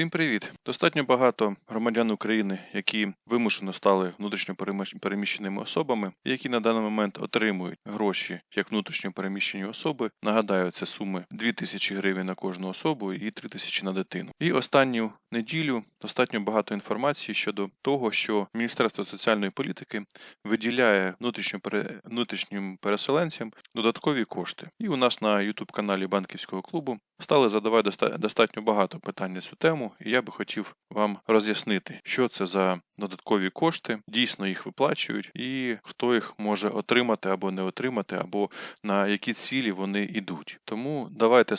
Всім привіт! Достатньо багато громадян України, які вимушено стали внутрішньо переміщеними особами, які на даний момент отримують гроші як внутрішньо переміщені особи. Нагадаю, це суми 2 тисячі гривень на кожну особу і 3 тисячі на дитину. І останню неділю достатньо багато інформації щодо того, що Міністерство соціальної політики виділяє внутрішньо внутрішнім переселенцям додаткові кошти. І у нас на youtube каналі банківського клубу стали задавати достатньо багато питань на цю тему, і я би хотів вам роз'яснити, що це за додаткові кошти, дійсно їх виплачують, і хто їх може отримати або не отримати, або на які цілі вони йдуть. Тому давайте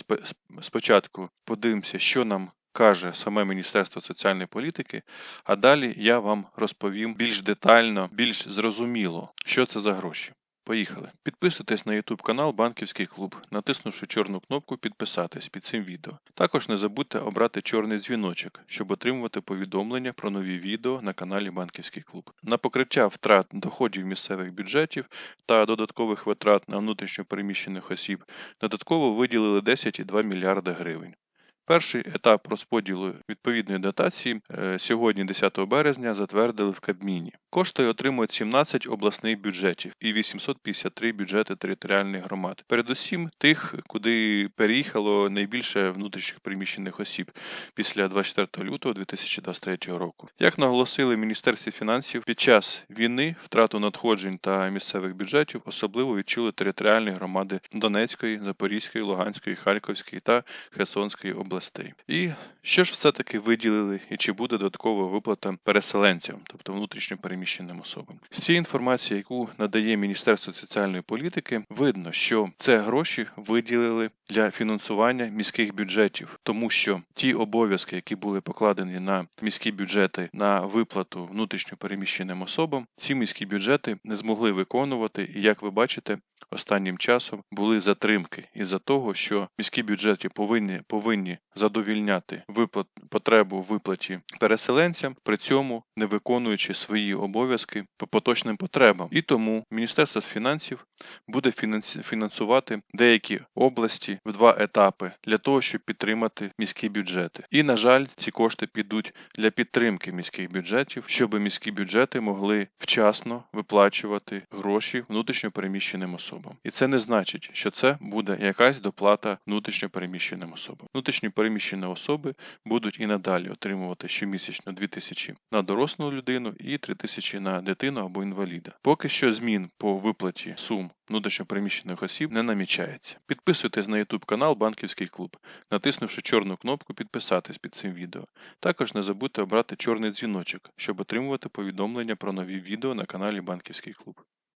спочатку подивимося, що нам. Каже саме Міністерство соціальної політики, а далі я вам розповім більш детально, більш зрозуміло, що це за гроші. Поїхали. Підписуйтесь на YouTube канал Банківський клуб, натиснувши чорну кнопку Підписатись під цим відео. Також не забудьте обрати чорний дзвіночок, щоб отримувати повідомлення про нові відео на каналі Банківський клуб. На покриття втрат доходів місцевих бюджетів та додаткових витрат на внутрішньо переміщених осіб додатково виділили 10,2 мільярда гривень. Перший етап розподілу відповідної дотації е, сьогодні, 10 березня, затвердили в Кабміні. Кошти отримують 17 обласних бюджетів і 853 бюджети територіальних громад. Передусім тих, куди переїхало найбільше внутрішніх приміщених осіб після 24 лютого 2023 року. Як наголосили в Міністерстві фінансів, під час війни втрату надходжень та місцевих бюджетів особливо відчули територіальні громади Донецької, Запорізької, Луганської, Харківської та Херсонської областей. І що ж все-таки виділили і чи буде додаткова виплата переселенцям, тобто внутрішньо переміщеним особам? З цієї інформації, яку надає Міністерство соціальної політики, видно, що це гроші виділили для фінансування міських бюджетів, тому що ті обов'язки, які були покладені на міські бюджети на виплату внутрішньо переміщеним особам, ці міські бюджети не змогли виконувати, і як ви бачите, останнім часом були затримки із-за того, що міські бюджети повинні повинні задовільняти виплат потребу виплаті переселенцям, при цьому не виконуючи свої обов'язки по поточним потребам. І тому Міністерство фінансів буде фінанс- фінансувати деякі області в два етапи для того, щоб підтримати міські бюджети. І на жаль, ці кошти підуть для підтримки міських бюджетів, щоб міські бюджети могли вчасно виплачувати гроші внутрішньо переміщеним особам. І це не значить, що це буде якась доплата внутрішньо переміщеним особам. Внутрішньо переміщені особи будуть і надалі отримувати щомісячно 2 тисячі на дорослу людину і 3 тисячі на дитину або інваліда. Поки що змін по виплаті сум внутрішньо переміщених осіб не намічається. Підписуйтесь на YouTube канал Банківський клуб, натиснувши чорну кнопку Підписатись під цим відео. Також не забудьте обрати чорний дзвіночок, щоб отримувати повідомлення про нові відео на каналі Банківський клуб.